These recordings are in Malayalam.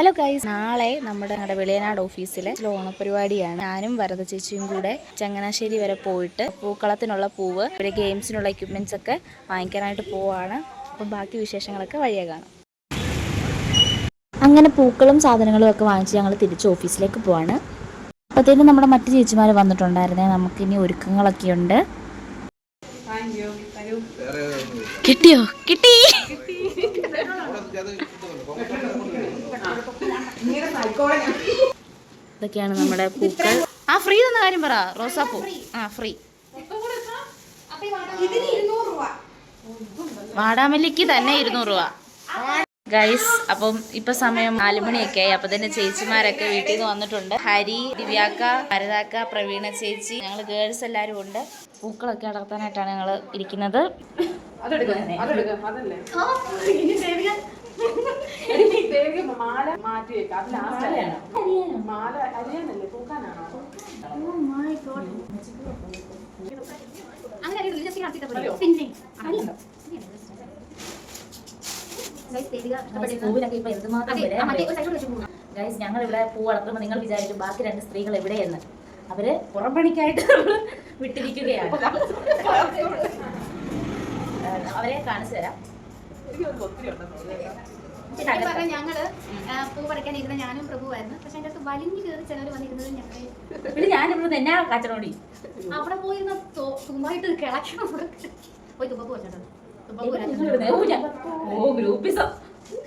ഹലോ ഗൈസ് നാളെ നമ്മുടെ ഞങ്ങളുടെ വെളിയനാട് ഓഫീസിലെ ഓണപരിപാടിയാണ്. ഞാനും വരദ ചേച്ചിയും കൂടെ ചങ്ങനാശ്ശേരി വരെ പോയിട്ട് പൂക്കളത്തിനുള്ള പൂവ് പിന്നെ ഗെയിംസിനുള്ള എക്യുപ്മെന്റ്സ് ഒക്കെ വാങ്ങിക്കാനായിട്ട് പോവാണ്. അപ്പം ബാക്കി വിശേഷങ്ങളൊക്കെ വഴിയെ കാണാം. അങ്ങനെ പൂക്കളും സാധനങ്ങളും ഒക്കെ വാങ്ങിച്ച് ഞങ്ങൾ തിരിച്ച് ഓഫീസിലേക്ക് പോവാണ്. അപ്പോഴത്തേനും നമ്മുടെ മറ്റു ചേച്ചിമാർ വന്നിട്ടുണ്ടായിരുന്നേ. നമുക്കിനി ഒരുക്കങ്ങളൊക്കെ ഉണ്ട് കിട്ടിയോ? കിട്ടി. ഇതൊക്കെയാണ് നമ്മുടെ പൂക്കൾ. ആ ഫ്രീ തന്ന കാര്യം പറ റോസാപ്പൂ. ആ ഫ്രീ. വാടാമല്ലിക്ക് തന്നെ ഇരുന്നൂറ് രൂപ. ഗൈസ് അപ്പം ഇപ്പൊ സമയം നാലുമണിയൊക്കെ ആയി. അപ്പൊ തന്നെ ചേച്ചിമാരൊക്കെ വീട്ടിൽ നിന്ന് വന്നിട്ടുണ്ട്. ഹരി ദിവ്യാക്ക ഭരതാക്ക പ്രവീണ ചേച്ചി ഞങ്ങൾ ഗേൾസ് എല്ലാരും ഉണ്ട്. പൂക്കളൊക്കെ അടർത്താനായിട്ടാണ് ഞങ്ങൾ ഇരിക്കുന്നത്. മാല പൂവിനൊക്കെ ഇപ്പൊ എന്തുമാത്രം ഗൈസ് ഞങ്ങൾ ഇവിടെ പൂ വളർത്തുമ്പോൾ നിങ്ങൾ വിചാരിച്ചു ബാക്കി രണ്ട് സ്ത്രീകൾ എവിടെയെന്ന്. അവർ പുറം പണിക്കായിട്ട് വിട്ടിരിക്കുകയാണ്. അവരെ കാണിച്ചു തരാം. ഞങ്ങൾ പൂ പറിക്കാൻ ഇരുന്ന ഞാനും പ്രഭുവായിരുന്നു. പക്ഷെ അതിന്റെ അടുത്ത് വലിഞ്ഞു കയറി ചിലർ വന്നിരുന്നത് ഞങ്ങളെ. പിന്നെ ഞാനിവിടെ എന്നാ കച്ചറോടി അവിടെ പോയിരുന്ന തുമ്പായിട്ട് കിളക്കണം പോയി തുമ്പ തുമ്പ ഓ, ഞാൻ- ഓ ഗ്രൂപ്പിസം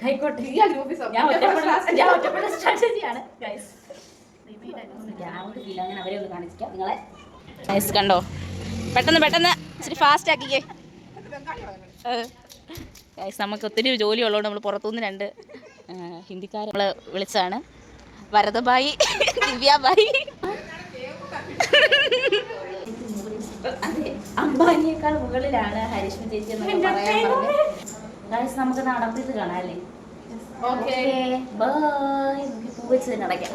ആയിക്കോട്ടെ. ഞാൻ ഒറ്റപ്പെട്ട ഞാൻ ഒറ്റപ്പെട്ട സ്ട്രാറ്റജിയാണ് ഗൈസ് അങ്ങനെ അവരെ ഒന്ന് കാണിക്കാം നിങ്ങളെ നൈസ് കണ്ടോ? പെട്ടെന്ന് പെട്ടെന്ന്. ഇച്ചിരി ഫാസ്റ്റ് ആക്കിക്കേ. ഗൈസ് നമുക്ക് ഒത്തിരി ജോലി ഉള്ളതുകൊണ്ട് നമ്മൾ പുറത്തുനിന്ന് രണ്ട് ഹിന്ദിക്കാരെ നമ്മൾ വിളിച്ചാണ് വരദബായി ദിവ്യാബായി. അതെ അംബാനിയേക്കാൾ മുകളിലാണ് ഹരിഷ്മ ചേച്ചി എന്നൊക്കെ പറയാൻ പറഞ്ഞത്. നമുക്ക് നടത്തിയത് കാണാം അല്ലേ? ഓക്കെ ബൈ പൂ വെച്ച് തന്നെ അടയ്ക്കാം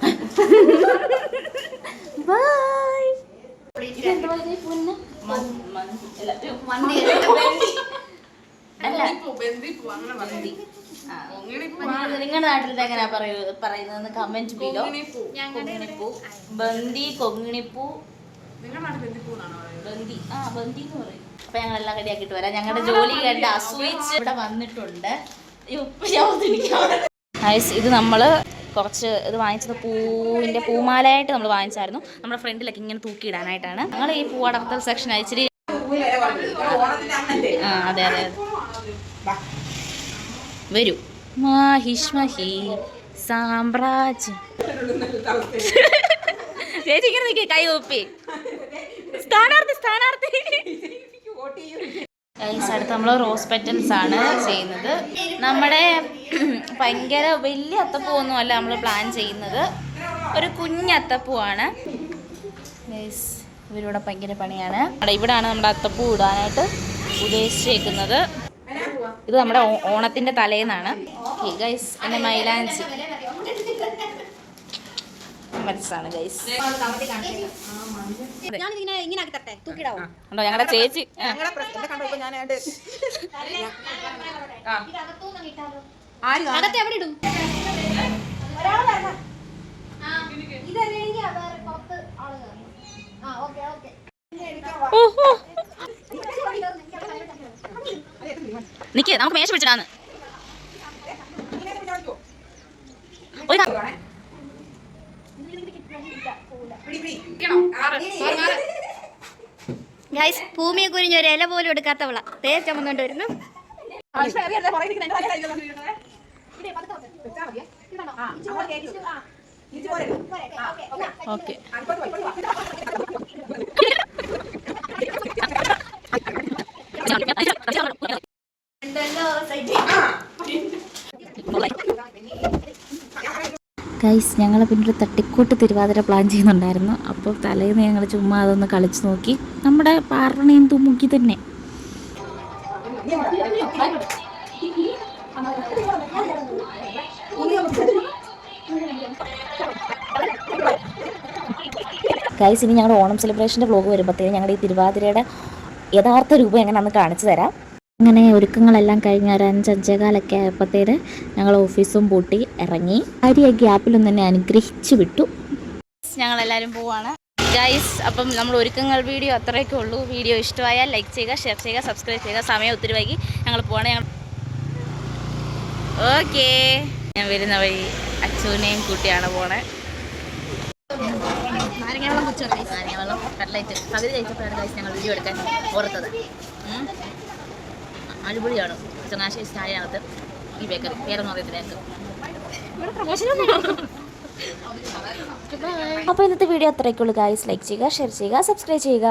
ബൈ. നിങ്ങളുടെ നിങ്ങളുടെ നാട്ടിൽ എങ്ങനെയാ പറയുന്നത്? കമന്റ് ബിലോ കൊങ്ങിണിപ്പൂ. ബന്ദി കൊങ്ങിണിപ്പൂ. ബന്ദി ആ ബന്ദി എന്ന് പറയും. അപ്പൊ ഞങ്ങൾ എല്ലാം റെഡിയാക്കിട്ട് വരാം. ഞങ്ങളുടെ ജോലി കണ്ട് അസൂയിച്ച് ഇവിടെ വന്നിട്ടുണ്ട്. Guys, ഇത് നമ്മൾ കുറച്ച് ഇത് വാങ്ങിച്ചത് പൂവിന്റെ പൂമാലയായിട്ട് നമ്മൾ വാങ്ങിച്ചായിരുന്നു. നമ്മുടെ ഫ്രണ്ടിലൊക്കെ ഇങ്ങനെ തൂക്കിയിടാനായിട്ടാണ് ഞങ്ങൾ ഈ പൂവടർത്തൽ സെക്ഷൻ അയച്ചിരി ആ അതെ അതെ. അതെ വരൂ. മാഹിഷ്മഹി സാമ്രാജ്യം. ചേച്ചി ഇങ്ങനെ നിൽക്കേ കൈ ഒപ്പി. സ്ഥാനാർത്ഥി. അടുത്ത് നമ്മൾ റോസ് പെറ്റൽസ് ആണ് ചെയ്യുന്നത്. നമ്മുടെ ഭയങ്കര വലിയ അത്തപ്പൂ അല്ല നമ്മൾ പ്ലാൻ ചെയ്യുന്നത്. ഒരു കുഞ്ഞത്തപ്പൂവാണ് ഗൈസ് ഇവരിവിടെ ഭയങ്കര പണിയാണ്. ഇവിടാണ് നമ്മുടെ അത്തപ്പൂ ഇടാനായിട്ട് ഉദ്ദേശിച്ചേക്കുന്നത്. ഇത് നമ്മുടെ ഓണത്തിന്റെ തലേന്നാണ്. എന്റെ മൈലാഞ്ചി. മനസ്സാണ് ഗൈസ് ഞാനിതിങ്ങനെ ഇങ്ങനെ ആക്കി തട്ടെ തൂക്കിടാവോ? ഉണ്ടോ ഞങ്ങളുടെ ചേച്ചി. അകത്ത് എവിടെ ഇടും. ആ ഓക്കെ ഓക്കെ. ഓ, ഓ. നിക്ക് നമുക്ക് മേശ പിടിച്ചിടാന്ന് ഒരു ക- ഗൈസ് ഭൂമിയെ കുരിഞ്ഞ ഒരു ഇല പോലും എടുക്കാത്തവള. തേ ചുമന്നുകൊണ്ട് വരുന്നു. ഓക്കെ. ഗൈസ് ഞങ്ങൾ പിന്നെ ഒരു തട്ടിക്കൂട്ട് തിരുവാതിര പ്ലാൻ ചെയ്യുന്നുണ്ടായിരുന്നു. അപ്പോൾ തലേന്ന് ഞങ്ങൾ ചുമ്മാ അതൊന്ന് കളിച്ച് നോക്കി. നമ്മുടെ പാർവണയും തുമ്മുക്കി തന്നെ. ഗൈസ് ഇനി ഞങ്ങളുടെ ഓണം സെലിബ്രേഷന്റെ വ്ലോഗ് വരുമ്പോഴത്തേക്കും ഞങ്ങളുടെ ഈ തിരുവാതിരയുടെ യഥാർത്ഥ രൂപം എങ്ങനെയാണെന്ന് കാണിച്ചു തരാം. അങ്ങനെ ഒരുക്കങ്ങളെല്ലാം കഴിഞ്ഞ് ഒരു അഞ്ചഞ്ചേകാലൊക്കെ ആയപ്പോഴത്തേന് ഞങ്ങൾ ഓഫീസും പൂട്ടി ഇറങ്ങി. ആര്യ ഗ്യാപ്പിലും തന്നെ അനുഗ്രഹിച്ചു വിട്ടു. ഞങ്ങളെല്ലാവരും പോവാണ്. ഗൈസ് അപ്പം നമ്മൾ ഒരുക്കങ്ങൾ വീഡിയോ അത്രയൊക്കെ ഉള്ളൂ. വീഡിയോ ഇഷ്ടമായാൽ ലൈക്ക് ചെയ്യുക ഷെയർ ചെയ്യുക സബ്സ്ക്രൈബ് ചെയ്യുക. സമയം ഒത്തിരി വൈകി. ഞങ്ങൾ പോവാണ്. ഞങ്ങൾ ഓക്കേ ഞാൻ വരുന്ന വഴി അച്ചുവിനെയും കൂട്ടിയാണ് പോണേ. നാരങ്ങാവെള്ളം കുച്ചു നാരങ്ങാവെള്ളം കട്ട്ലൈറ്റ് പകുതി കഴിച്ചപ്പോഴാണ് ഗൈസ് ഞങ്ങൾ വീഡിയോ എടുക്കാൻ ഓർത്തത്. അടിപൊളിയാണ്. ചങ്ങനാശ്ശേരി സ്റ്റാലിനകത്ത് ഈ ബേക്കറി പേരൊന്നും അറിയത്തില്ല ഞങ്ങൾക്ക് പ്രമോഷനൊന്നും അപ്പോൾ ഇന്നത്തെ വീഡിയോ അത്രയ്ക്കുള്ളൂ ഗായ്സ് ലൈക്ക് ചെയ്യുക ഷെയർ ചെയ്യുക സബ്സ്ക്രൈബ് ചെയ്യുക.